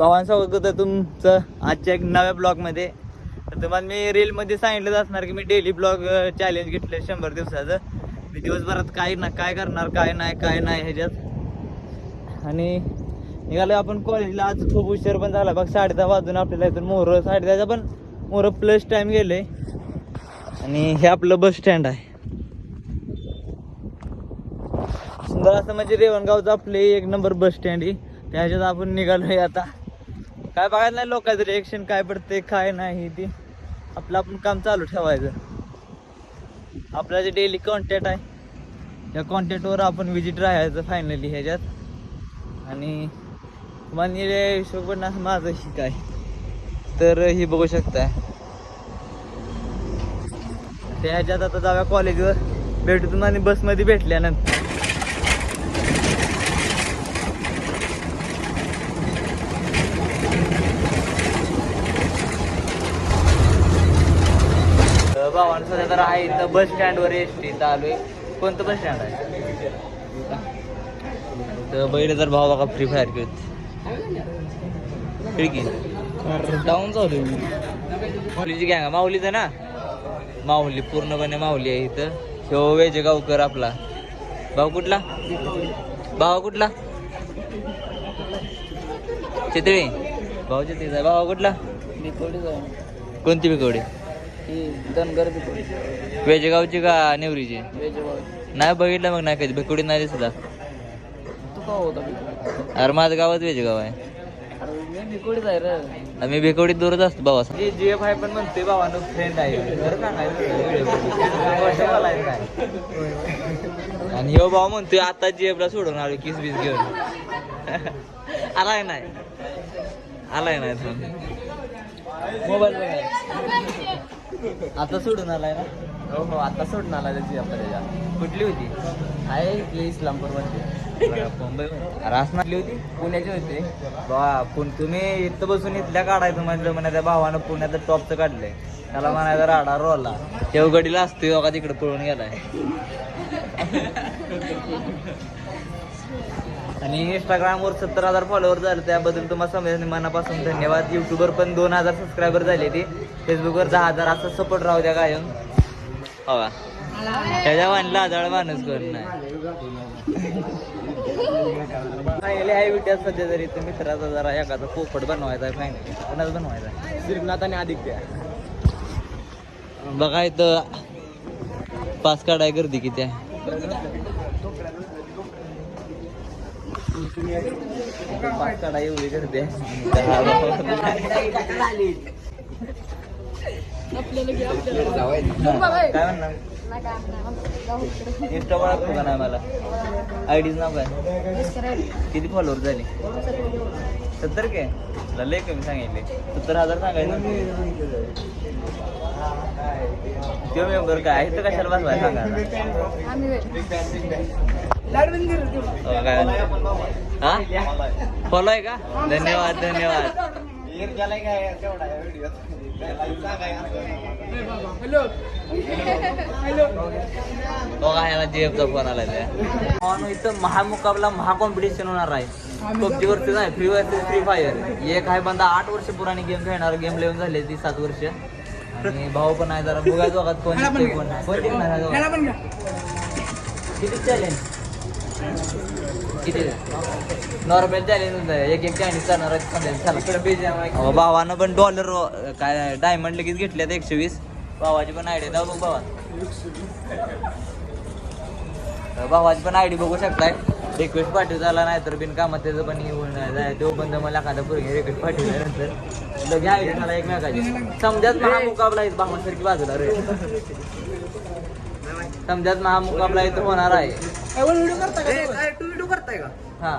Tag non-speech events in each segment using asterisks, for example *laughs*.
भावांसोबत होतं तुमचं आजच्या एक नव्या ब्लॉगमध्ये. तर तुम्हाला मी रीलमध्ये सांगितलंच असणार की मी डेली ब्लॉग चॅलेंज घेतलं शंभर दिवसाचं. मी दिवसभरात काय ना काय करणार काय नाही काय नाही ह्याच्यात. आणि निघालो आपण कॉलेजला आज खूप उशीर पण झाला. बघ साडे दहा वाजून आपल्याला इथून मोहरं साडे दहाचा पण मोहरं प्लस टाईम गेले आणि हे आपलं बस स्टँड आहे. सुंदर असं म्हणजे रेवणगावचं आपले एक नंबर बस स्टँड आहे. त्याच्यात आपण निघालोय आता. काय बघायला नाही लोकांचं रिएक्शन काय पडते काय नाही ती. आपलं आपण काम चालू ठेवायचं. आपला जे डेली कॉन्टॅक्ट आहे या कॉन्टॅक्टवर आपण विजिट राहायचं फायनली ह्याच्यात. आणि माननीय हिशोब माझं शिकाय तर ही बघू शकताय. त्या ह्याच्यात आता जाऊया कॉलेजवर भेटू तुम्हाला बसमध्ये भेटल्यानंतर. भावानं सध्या तर आहे इथं बस स्टँडवर एस टी चालू आहे कोणतं बस स्टँड आहे? तर बैल जर भाव बघा फ्री फायर खेळत. खिडकी डाऊन चालू माऊलीची गँग माऊलीचं ना? माऊली पूर्णपणे माऊली आहे इथं. ह्यो वेज गावकर आपला. भाऊ कुठला? भाऊ कुठला? चितळी. भाऊ चितळीचा भाऊ कुठला? कोणती बिकवडी वेजगावची का नेवरीची? वेजगाव. नाही बघितलं मग नाही कधी. भिकुडी नाही दिसला तू का होता अरे माझं गावात वेजगाव आहे. मी भिकोडीच आहे रे. मी दूरच असतो बाबा जे जे भाई पण म्हणते बाबानं फ्रेंड आहे. काय आणि ह्यो भाऊ म्हणतोय आता जेबला सोडून आलो किस बीस घेऊन. आलाय नाही. आलाय नाही मोबाईल आता सोडून आलाय ना? हो हो आता सोडून आला त्याची आपल्या कुठली होती? आहे इथली इस्लामपूरमध्ये. मुंबई होती? पुण्याचे होते. बा पण तुम्ही इथं बसून इथल्या काढायचं म्हणलं म्हणा त्या भावानं पुण्याचं टॉपचं काढलंय. त्याला म्हणायचं राडा रोला. तेव्हा गडीला असतोय बघा तिकडे पळून गेलाय. आणि इंस्टाग्रामवर सत्तर हजार फॉलोअर झाले त्याबद्दल तुम्हाला समजेल मनापासून धन्यवाद. युट्यूबवर पण दोन हजार सबस्क्रायबर झाले ते. फेसबुकवर दहा हजार असं सपोर्ट राहू द्या कायम. हो का? त्याच्या वाणला आजाळ माणूस नाही. फायनली आहे विट्यात सध्या तरी तर मित्राचा जरा एखादा पोपट बनवायचा आहे फायनली कोणाच बनवायचा श्रीनाथ आणि आदित्य. बघा इथं पास काढाय गर्दी किती आहे. पास काढाय एवढी गर्दी काय म्हणणार इंस्टा ओळखतो का नाही मला आयडीच नाव काय किती फॉलोअर झाले सत्तर काय तुला लय कमी सांगितले सत्तर हजार सांगायचं तो मेंबर काय आहे तर कशाला बसवाय सांगा हा फॉलो आहे का धन्यवाद धन्यवाद बघा ह्याला जेफचा फोन आला त्या इथं महामुकाबला महाकॉम्पिटिशन होणार आहे पबजी वरती नाही फ्री वर्सेस फ्री फायर एक आहे बंदा आठ वर्ष पुराणी गेम खेळणार गेम लिहून झाले ती सात वर्ष आणि भाऊ पण आहे जरा बघायचो कोण कोण कोण किती चॅलेंज किती नॉर्मल चॅलेंज एक एक चायनीज भावानं पण डॉलर काय डायमंड लगेच घेतल्यात एकशे वीस. भावाची पण आयडी बघ भावा. भावाची पण आयडी बघू शकताय. रिक्वेस्ट पाठवता नाही तर बिन कामात त्याचं पण येऊन जाय तो पण मला एखादा पूर्वी रिक्वेस्ट पाठवल्यानंतर. लगे आयडी मला एकमेकाची? समजाच महामुकाबला आहे भावासारखी बाजूला रे. समजाच महामुकाबला इथं होणार आहे. व्हिडिओ करताय का हा.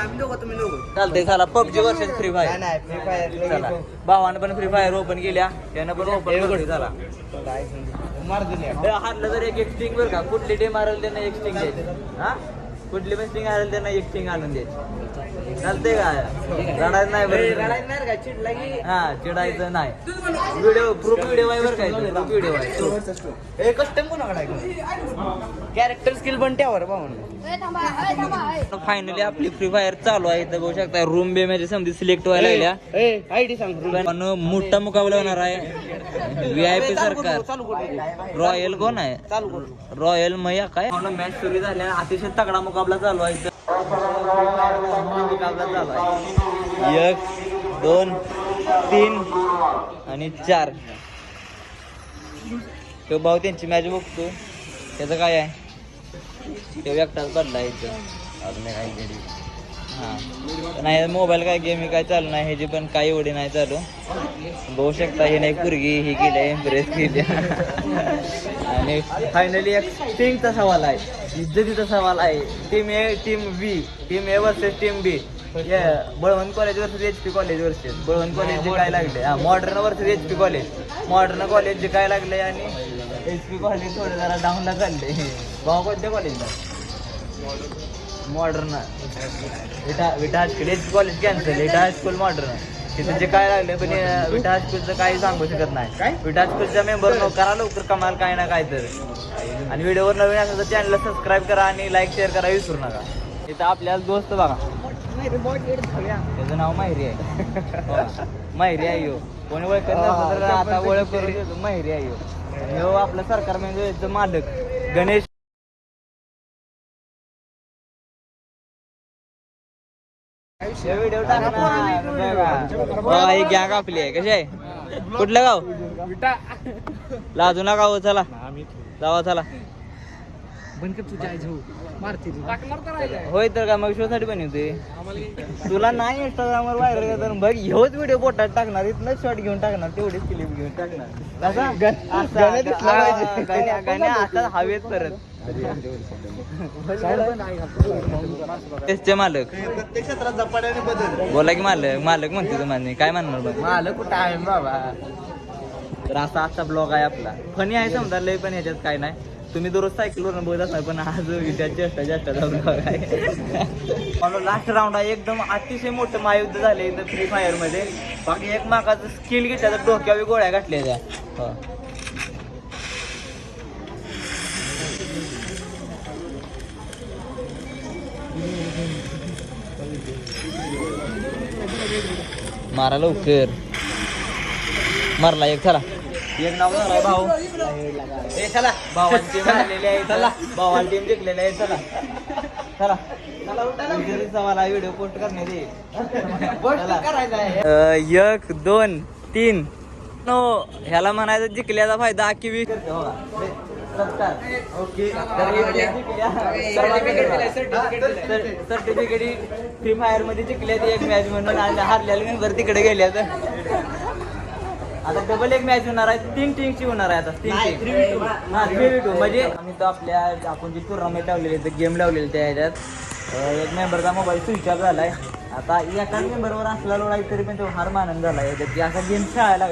आम्ही दोघं तुम्ही दोघं. चालतंय चला PUBG versus free fire free fire चला. भावानं पण फ्री फायर ओपन केल्या त्यानं पण ओपन मार दिली. ते हारलं तर एक एक स्टिंग बरं का? कुठली डे मारेल त्यानं एक स्टिंग द्यायची. हा? कुठली पण स्टिंग आलेल त्यांना एक स्टिंग आणून द्यायची चालते का? रडायचं नाही बरं. नाही का? चिडला की? हा चिडायचं नाही. व्हिडिओ प्रूफ व्हिडिओ आहे बरं काय प्रूफ व्हिडिओ आहे. हे कस्टम कॅरेक्टर स्किल पण त्यावर पाहून फायनली आपली फ्री फायर चालू आहे इथं बघू शकता रूम बे मध्ये समधी सिलेक्ट व्हायला लागल्या. आयडी सांग पण मोठा मुकाबला होणार आहे. व्ही आय पी सरकार. रॉयल कोण आहे? रॉयल मैया काय? मॅच सुरू झाल्या. अतिशय तगडा मुकाबला चालू आहे. इथं. मुकाबला चालू आहे. एक दोन तीन आणि चार. तो भाऊ त्यांची मॅच बघतो. त्याचं काय आहे? तो एकटाच पडला इथं. अजून काही हां. नाही मोबाईल काय गेम काय चालू नाही ह्याची पण काही एवढी नाही चालू. बघू शकता ही नाही पुरगी ही गेल्या इम्प्रेस केली. आणि फायनली एक टीमचा सवाल आहे. इज्जतीचा सवाल आहे. Team A team B team A versus team B Balwant college versus H P college versus Balwant college जे काय लागले? हा modern versus H P college modern college जे काय लागले आणि एच पी कॉलेज थोडं जरा डाऊनला चालले. भाऊ कोणत्या कॉलेजला modern Vita Vita high school H college cancel Vita high school modern तिथं जे काय लागले पण विटा हायस्कूलचं काही सांगू शकत नाही. विटा हायस्कूलच्या मेंबर करा लवकर कमाल काय ना काय तर. आणि व्हिडिओवर नवीन असेल तर चॅनलला सबस्क्राईब करा आणि लाईक शेअर करा विसरू नका. इथं आपल्याला दोस्त बघा. त्याचं नाव माहिरी आहे. हो. माहिरी आहे यो. कोणी ओळखत तर आता ओळख करून माहिरी आहे यो. आपला सरकार म्हणजे मालक. गणेश ही गॅग आपली आहे कशी आहे? कुठलं गाव? लाजू नका हो चला. जावा चला. होय तर का मग शो साठी बनवते तुला नाही इंस्टाग्रामवर व्हायरल तर बघ ह्योच व्हिडिओ पोटात टाकणार इथनं शॉट घेऊन टाकणार तेवढीच क्लिप घेऊन टाकणार. हवेत परत. तेचचे मालक. प्रत्येक क्षेत्रात झपाट्याने बदल. बोला की मालक मालक म्हणते तुम्हाला काय म्हणणार बघ मालक कुठं आहे बाबा? तर असा आजचा ब्लॉग आहे आपला. फनी आहे समजा लय पण ह्याच्यात काय नाही. तुम्ही दररोज सायकलवर बघत असणार पण आज त्या चेष्टा चेष्टाचा ब्लॉग आहे लास्ट राऊंड आहे एकदम अतिशय मोठं महायुद्ध झाले इथं फ्री फायरमध्ये. बाकी एक मागाचं स्किल घेतल्या तर डोक्यावर गोळ्या घातल्या त्या. मारा लवकर. मारला एक चला. एक नाव झाला भाऊ. ए चला. भावाची आहे चला. भावाला टीम जिंकलेली आहे. चला. चला. व्हिडिओ पोस्ट करण्यात एक दोन तीन. नो ह्याला म्हणायचं जिंकल्याचा फायदा अख्खी वीस ओके. सर्टिफिकेट फ्री फायरमध्ये जिंकल्यात एक मॅच म्हणून हारलेले मेंबर तिकडे गेले आता. आता डबल एक मॅच होणार आहे तीन टीमची होणार आहे आता. तीन टीम हा थ्री टू म्हणजे आम्ही तर आपल्या आपण जी टुर्नामेंट लावलेली तर गेम लावलेली त्या ह्याच्यात एक मेंबरचा मोबाईल स्विच ऑफ झालाय. आता एकाच मेंबरवर असला लोळाय तरी पण तो हार मानून झालाय याच्यात की असा गेम खेळायला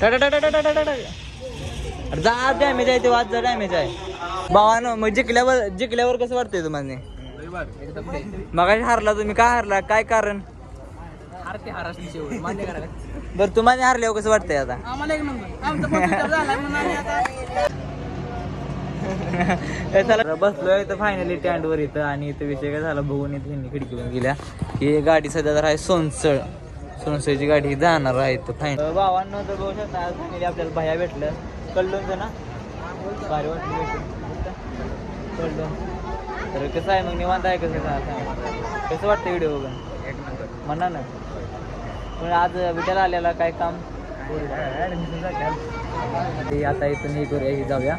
लागलाय अरे जा डॅमेज आहे ते वाद जा डॅमेज आहे. भावानं मग जिंकल्यावर जिंकल्यावर कसं वाटतंय तुम्हाला मगाशी हारला तुम्ही काय हारला? काय कारण? बरं तुम्हाला हारल्यावर कसं वाटतंय आता *laughs* चला. बसलोय तर फायनली वर इथं आणि इथं विषय काय झाला बघून इथे ह्यांनी खिडकीतून गेल्या. ही गाडी सध्या तर आहे सोनसळ. सोनसळची गाडी जाणार आहे इथं फायनल भावांना तर बघू शकता आज फायनली आपल्याला बाया भेटलं. कळलं ना? भारी वाटलं भेटून. कळलं. तर कसं आहे मग निवांत आहे कसं कसं वाटतं व्हिडिओ बघून? एक नंबर म्हणा ना. पण आज विटायला आलेला काय काम? ते आता इथून हे करूया हे जाऊया.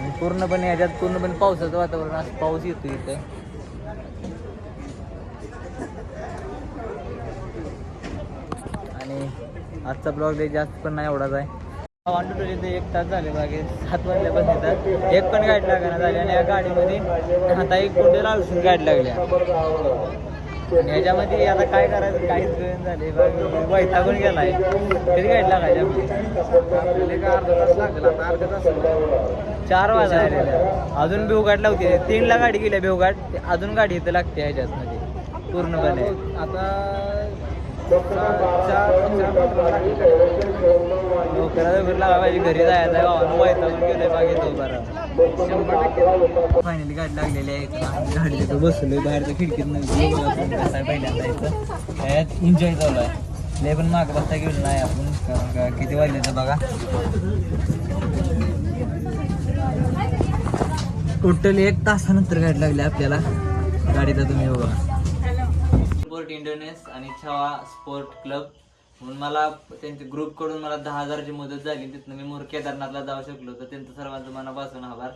आणि पूर्णपणे ह्याच्यात पूर्णपणे पावसाचं वातावरण असं पाऊस येतो इथं. आणि आजचा ब्लॉग जास्त पण नाही एवढाच आहे. वन टू एक तास झाले बागे सात वाजल्यापासून येतात एक पण गाडी लागणार झाली आणि या गाडीमध्ये आता एक कोणते लालसून गाडी लागल्या. याच्यामध्ये आता काय करायचं? काहीच कळून झाले बाकी वैतागून गेलाय. कधी गाडी लागायची चार वाजा अजून बेवघाट लावते. तीनला गाडी गेल्या बेवघाट अजून गाडी इथं लागते ह्याच्यात मध्ये पूर्णपणे. आता घरी जायचं आहे बरं फायनली गाडी लागलेली आहे. गाडी तिथं बसलोय बाहेरच्या खिडकीत नाही. पहिल्यांदा इथं. एन्जॉय चालू आहे. लय पण माग बसता गेलो नाही आपण. कारण का किती वाजले बघा. टोटल एक तासानंतर गाडी लागली आपल्याला. गाडीचा तुम्ही बघा. स्पोर्ट इंडोनेस आणि छावा स्पोर्ट क्लब. म्हणून मला त्यांच्या ग्रुपकडून मला दहा हजाराची मदत झाली. तिथनं मी मोर केदारनाथला जाऊ शकलो तर त्यांचं सर्वांचं मनापासून आभार.